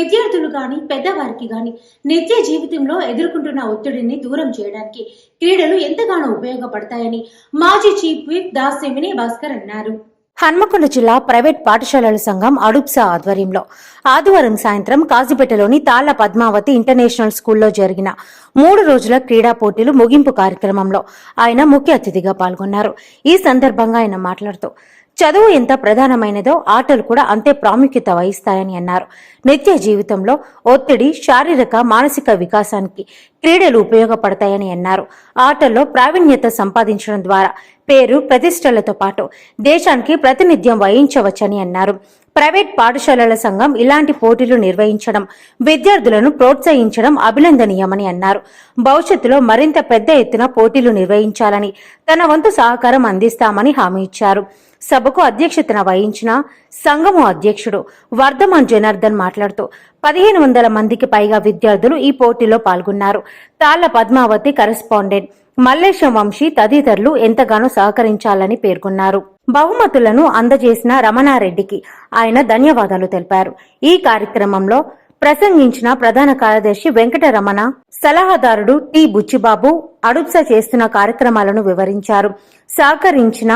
విద్యార్థులు కానీ పెద్దవారికి కానీ నిత్య జీవితంలో ఎదుర్కొంటున్న ఒత్తిడిని దూరం చేయడానికి క్రీడలు ఎంతగానో ఉపయోగపడతాయని మాజీ చీఫ్ విప్ దాసి భాస్కర్ అన్నారు. హన్మకొండ జిల్లా ప్రైవేట్ పాఠశాలల సంఘం అడుప్సా ఆధ్వర్యంలో ఆదివారం సాయంత్రం కాజీపేటలోని తాళ్ళ పద్మావతి ఇంటర్నేషనల్ స్కూల్లో జరిగిన మూడు రోజుల క్రీడా పోటీలు ముగింపు కార్యక్రమంలో ఆయన ముఖ్య అతిథిగా పాల్గొన్నారు. ఈ సందర్భంగా ఆయన మాట్లాడుతూ చదువు ఎంత ప్రధానమైనదో ఆటలు కూడా అంతే ప్రాముఖ్యత వహిస్తాయని అన్నారు. నిత్య జీవితంలో ఒత్తిడి శారీరక మానసిక వికాసానికి క్రీడలు ఉపయోగపడతాయని అన్నారు. ఆటల్లో ప్రావీణ్యత సంపాదించడం ద్వారా పేరు ప్రతిష్టలతో పాటు దేశానికి ప్రాతినిధ్యం వహించవచ్చని అన్నారు. ప్రైవేట్ పాఠశాలల సంఘం ఇలాంటి పోటీలు నిర్వహించడం విద్యార్థులను ప్రోత్సహించడం అభినందనీయమని అన్నారు. భవిష్యత్తులో మరింత పెద్ద ఎత్తున పోటీలు నిర్వహించాలని తన వంతు సహకారం అందిస్తామని హామీ ఇచ్చారు. సభకు అధ్యక్షతన వహించిన సంఘము అధ్యక్షుడు వర్ధమాన్ జనార్దన్ మాట్లాడుతూ పదిహేను వందల మందికి పైగా విద్యార్థులు ఈ పోటీలో పాల్గొన్నారు. తాళ్ళ పద్మావతి కరెస్పాండెంట్. మల్లేశం వంశీ తదితరులు ఎంతగానో సహకరించాలని పేర్కొన్నారు. బహుమతులను అందజేసిన రమణారెడ్డికి ఆయన ధన్యవాదాలు తెలిపారు. ఈ కార్యక్రమంలో ప్రసంగించిన ప్రధాన కార్యదర్శి వెంకటరమణ సలహాదారుడు టి బుచ్చిబాబు అడుప్స చేస్తున్న కార్యక్రమాలను వివరించారు. సహకరించిన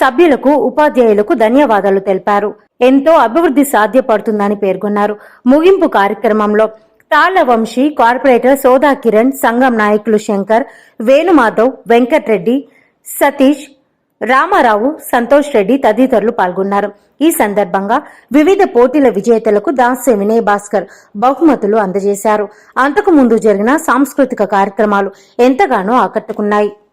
సభ్యులకు ఉపాధ్యాయులకు ధన్యవాదాలు తెలిపారు. ఎంతో అభివృద్ధి సాధ్యపడుతుందని పేర్కొన్నారు. ముగింపు కార్యక్రమంలో తాళ్ళ వంశీ కార్పొరేటర్ సోదా కిరణ్ సంఘం నాయకులు శంకర్ వేణుమాధవ్ వెంకట్రెడ్డి సతీష్ రామారావు సంతోష్ రెడ్డి తదితరులు పాల్గొన్నారు. ఈ సందర్భంగా వివిధ పోటీల విజేతలకు దాస్య వినయ్ భాస్కర్ బహుమతులు అందజేశారు. అంతకుముందు జరిగిన సాంస్కృతిక కార్యక్రమాలు ఎంతగానో ఆకట్టుకున్నాయి.